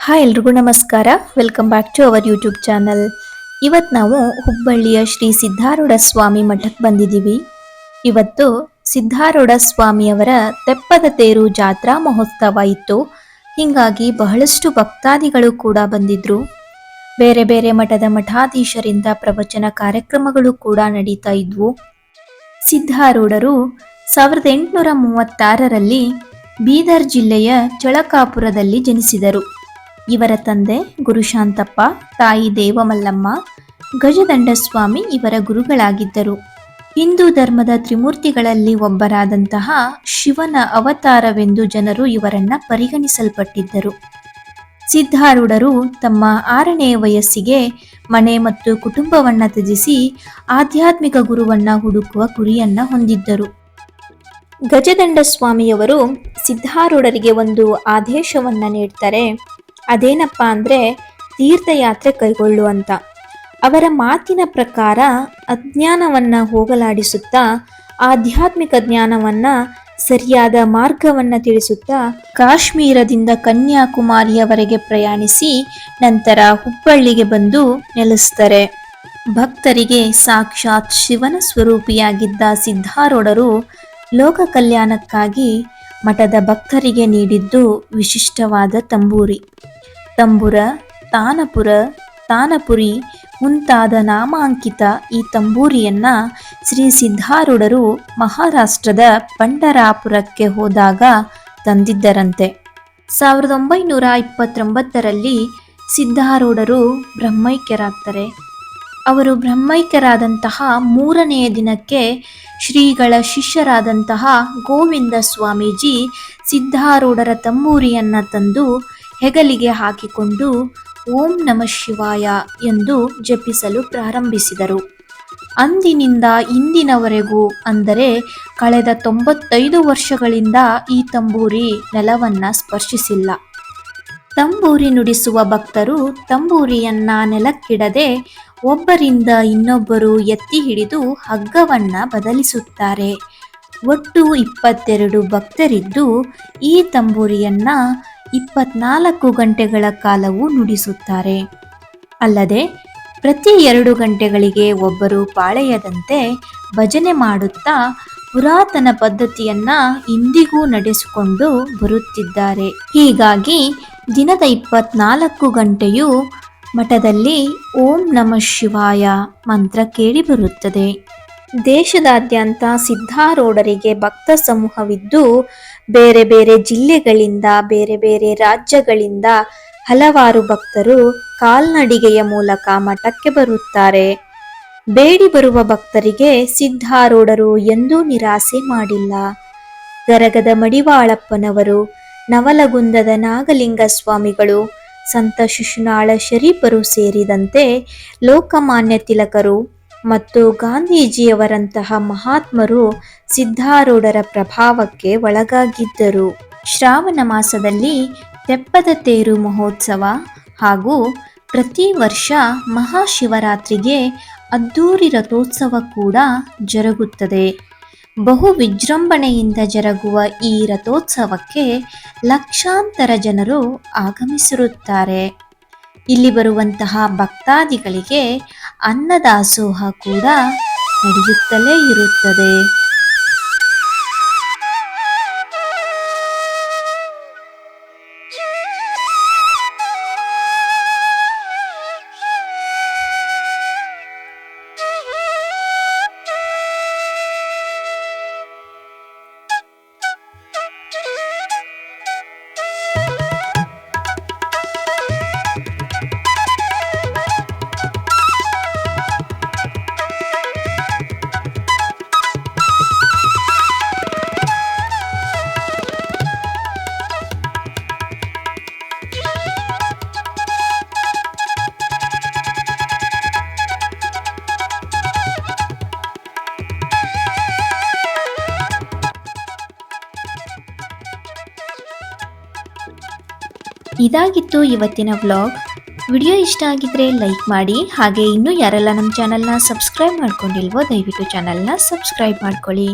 Hi ಎಲ್ರಿಗೂ ನಮಸ್ಕಾರ. Welcome back to our YouTube channel ಇವತ್ತು ನಾವು ಹುಬ್ಬಳ್ಳಿಯ ಶ್ರೀ ಸಿದ್ಧಾರೂಢ ಸ್ವಾಮಿ ಮಠಕ್ಕೆ ಬಂದಿದ್ದೀವಿ. ಇವತ್ತು ಸಿದ್ಧಾರೂಢ ಸ್ವಾಮಿಯವರ ತೆಪ್ಪದ ತೇರು ಜಾತ್ರಾ ಮಹೋತ್ಸವ ಇತ್ತು. ಹೀಗಾಗಿ ಬಹಳಷ್ಟು ಭಕ್ತಾದಿಗಳು ಕೂಡ ಬಂದಿದ್ರು. ಬೇರೆ ಬೇರೆ ಮಠದ ಮಠಾಧೀಶರಿಂದ ಪ್ರವಚನ ಕಾರ್ಯಕ್ರಮಗಳು ಕೂಡ ನಡೀತಾ ಇದ್ವು. ಸಿದ್ಧಾರೂಢರು ಸಾವಿರದ ಎಂಟುನೂರ ಮೂವತ್ತಾರರಲ್ಲಿ ಬೀದರ್ ಜಿಲ್ಲೆಯ ಚಳಕಾಪುರದಲ್ಲಿ ಜನಿಸಿದರು. ಇವರ ತಂದೆ ಗುರುಶಾಂತಪ್ಪ ತಾಯಿ ದೇವಮಲ್ಲಮ್ಮ, ಗಜದಂಡಸ್ವಾಮಿ ಇವರ ಗುರುಗಳಾಗಿದ್ದರು. ಹಿಂದೂ ಧರ್ಮದ ತ್ರಿಮೂರ್ತಿಗಳಲ್ಲಿ ಒಬ್ಬರಾದಂತಹ ಶಿವನ ಅವತಾರವೆಂದು ಜನರು ಇವರನ್ನ ಪರಿಗಣಿಸಲ್ಪಟ್ಟಿದ್ದರು. ಸಿದ್ಧಾರೂಢರು ತಮ್ಮ ಆರನೇ ವಯಸ್ಸಿಗೆ ಮನೆ ಮತ್ತು ಕುಟುಂಬವನ್ನ ತ್ಯಜಿಸಿ ಆಧ್ಯಾತ್ಮಿಕ ಗುರುವನ್ನ ಹುಡುಕುವ ಗುರಿಯನ್ನ ಹೊಂದಿದ್ದರು. ಗಜದಂಡ ಸ್ವಾಮಿಯವರು ಸಿದ್ಧಾರೂಢರಿಗೆ ಒಂದು ಆದೇಶವನ್ನು ನೀಡ್ತಾರೆ. ಅದೇನಪ್ಪ ಅಂದರೆ ತೀರ್ಥಯಾತ್ರೆ ಕೈಗೊಳ್ಳು ಅಂತ ಅವರ ಮಾತಿನ ಪ್ರಕಾರ ಅಜ್ಞಾನವನ್ನು ಹೋಗಲಾಡಿಸುತ್ತಾ, ಆಧ್ಯಾತ್ಮಿಕ ಜ್ಞಾನವನ್ನು ಸರಿಯಾದ ಮಾರ್ಗವನ್ನು ತಿಳಿಸುತ್ತಾ, ಕಾಶ್ಮೀರದಿಂದ ಕನ್ಯಾಕುಮಾರಿಯವರೆಗೆ ಪ್ರಯಾಣಿಸಿ ನಂತರ ಹುಬ್ಬಳ್ಳಿಗೆ ಬಂದು ನೆಲೆಸ್ತಾರೆ. ಭಕ್ತರಿಗೆ ಸಾಕ್ಷಾತ್ ಶಿವನ ಸ್ವರೂಪಿಯಾಗಿದ್ದ ಸಿದ್ಧಾರೂಢರು ಲೋಕ ಕಲ್ಯಾಣಕ್ಕಾಗಿ ಮಠದ ಭಕ್ತರಿಗೆ ನೀಡಿದ್ದು ವಿಶಿಷ್ಟವಾದ ತಂಬೂರಿ. ತಂಬುರ, ತಾನಪುರ, ತಾನಪುರಿ ಮುಂತಾದ ನಾಮಾಂಕಿತ ಈ ತಂಬೂರಿಯನ್ನ ಶ್ರೀ ಸಿದ್ಧಾರೂಢರು ಮಹಾರಾಷ್ಟ್ರದ ಪಂಡರಾಪುರಕ್ಕೆ ಹೋದಾಗ ತಂದಿದ್ದರಂತೆ. ಸಾವಿರದ ಒಂಬೈನೂರ ಇಪ್ಪತ್ತೊಂಬತ್ತರಲ್ಲಿ ಸಿದ್ಧಾರೂಢರು ಬ್ರಹ್ಮೈಕ್ಯರಾಗ್ತಾರೆ. ಅವರು ಬ್ರಹ್ಮೈಕ್ಯರಾದಂತಹ ಮೂರನೆಯ ದಿನಕ್ಕೆ ಶ್ರೀಗಳ ಶಿಷ್ಯರಾದಂತಹ ಗೋವಿಂದ ಸ್ವಾಮೀಜಿ ಸಿದ್ಧಾರೂಢರ ತಂಬೂರಿಯನ್ನು ತಂದು ಹೆಗಲಿಗೆ ಹಾಕಿಕೊಂಡು ಓಂ ನಮ ಶಿವಾಯ ಎಂದು ಜಪಿಸಲು ಪ್ರಾರಂಭಿಸಿದರು. ಅಂದಿನಿಂದ ಇಂದಿನವರೆಗೂ ಅಂದರೆ ಕಳೆದ ತೊಂಬತ್ತೈದು ವರ್ಷಗಳಿಂದ ಈ ತಂಬೂರಿ ನೆಲವನ್ನು ಸ್ಪರ್ಶಿಸಿಲ್ಲ. ತಂಬೂರಿ ನುಡಿಸುವ ಭಕ್ತರು ತಂಬೂರಿಯನ್ನ ನೆಲಕ್ಕಿಡದೆ ಒಬ್ಬರಿಂದ ಇನ್ನೊಬ್ಬರು ಎತ್ತಿ ಹಿಡಿದು ಹಗ್ಗವನ್ನು ಬದಲಿಸುತ್ತಾರೆ. ಒಟ್ಟು ಇಪ್ಪತ್ತೆರಡು ಭಕ್ತರಿದ್ದು ಈ ತಂಬೂರಿಯನ್ನ ಇಪ್ಪತ್ನಾಲ್ಕು ಗಂಟೆಗಳ ಕಾಲವು ನುಡಿಸುತ್ತಾರೆ. ಅಲ್ಲದೆ, ಪ್ರತಿ ಎರಡು ಗಂಟೆಗಳಿಗೆ ಒಬ್ಬರು ಪಾಳೆಯದಂತೆ ಭಜನೆ ಮಾಡುತ್ತಾ ಪುರಾತನ ಪದ್ಧತಿಯನ್ನ ಇಂದಿಗೂ ನಡೆಸಿಕೊಂಡು ಬರುತ್ತಿದ್ದಾರೆ. ಹೀಗಾಗಿ ದಿನದ ಇಪ್ಪತ್ನಾಲ್ಕು ಗಂಟೆಯು ಮಠದಲ್ಲಿ ಓಂ ನಮ ಶಿವಾಯ ಮಂತ್ರ ಕೇಳಿಬರುತ್ತದೆ ದೇಶದಾದ್ಯಂತ ಸಿದ್ಧಾರೂಢರಿಗೆ ಭಕ್ತ ಸಮೂಹವಿದ್ದು, ಬೇರೆ ಬೇರೆ ಜಿಲ್ಲೆಗಳಿಂದ, ಬೇರೆ ಬೇರೆ ರಾಜ್ಯಗಳಿಂದ ಹಲವಾರು ಭಕ್ತರು ಕಾಲ್ನಡಿಗೆಯ ಮೂಲಕ ಮಠಕ್ಕೆ ಬರುತ್ತಾರೆ. ಬೇಡಿ ಬರುವ ಭಕ್ತರಿಗೆ ಸಿದ್ಧಾರೂಢರು ಎಂದೂ ನಿರಾಸೆ ಮಾಡಿಲ್ಲ. ಗರಗದ ಮಡಿವಾಳಪ್ಪನವರು, ನವಲಗುಂದದ ನಾಗಲಿಂಗ ಸ್ವಾಮಿಗಳು ಸಂತ ಶಿಶುನಾಳ ಶರೀಫರು ಸೇರಿದಂತೆ ಲೋಕಮಾನ್ಯ ತಿಲಕರು ಮತ್ತು ಗಾಂಧೀಜಿಯವರಂತಹ ಮಹಾತ್ಮರು ಸಿದ್ಧಾರೂಢರ ಪ್ರಭಾವಕ್ಕೆ ಒಳಗಾಗಿದ್ದರು. ಶ್ರಾವಣ ಮಾಸದಲ್ಲಿ ತೆಪ್ಪದ ತೇರು ಮಹೋತ್ಸವ ಹಾಗೂ ಪ್ರತಿ ವರ್ಷ ಮಹಾಶಿವರಾತ್ರಿಗೆ ಅದ್ದೂರಿ ರಥೋತ್ಸವ ಕೂಡ ಜರುಗುತ್ತದೆ. ಬಹು ವಿಜೃಂಭಣೆಯಿಂದ ಜರುಗುವ ಈ ರಥೋತ್ಸವಕ್ಕೆ ಲಕ್ಷಾಂತರ ಜನರು ಆಗಮಿಸಿರುತ್ತಾರೆ. ಇಲ್ಲಿ ಬರುವಂತಹ ಭಕ್ತಾದಿಗಳಿಗೆ ಅನ್ನದಾಸೋಹ ಕೂಡ ನಡೆಯುತ್ತಲೇ ಇರುತ್ತದೆ. ಇದಾಗಿತ್ತು ಇವತ್ತಿನ ವ್ಲಾಗ್. ವಿಡಿಯೋ ಇಷ್ಟ ಆಗಿದ್ರೆ ಲೈಕ್ ಮಾಡಿ, ಹಾಗೆ ಇನ್ನೂ ಯಾರೆಲ್ಲ ನಮ್ಮ ಚಾನಲ್ನ ಸಬ್ಸ್ಕ್ರೈಬ್ ಮಾಡ್ಕೊಂಡಿಲ್ವೋ ದಯವಿಟ್ಟು ಚಾನಲ್ನ ಸಬ್ಸ್ಕ್ರೈಬ್ ಮಾಡ್ಕೊಳ್ಳಿ.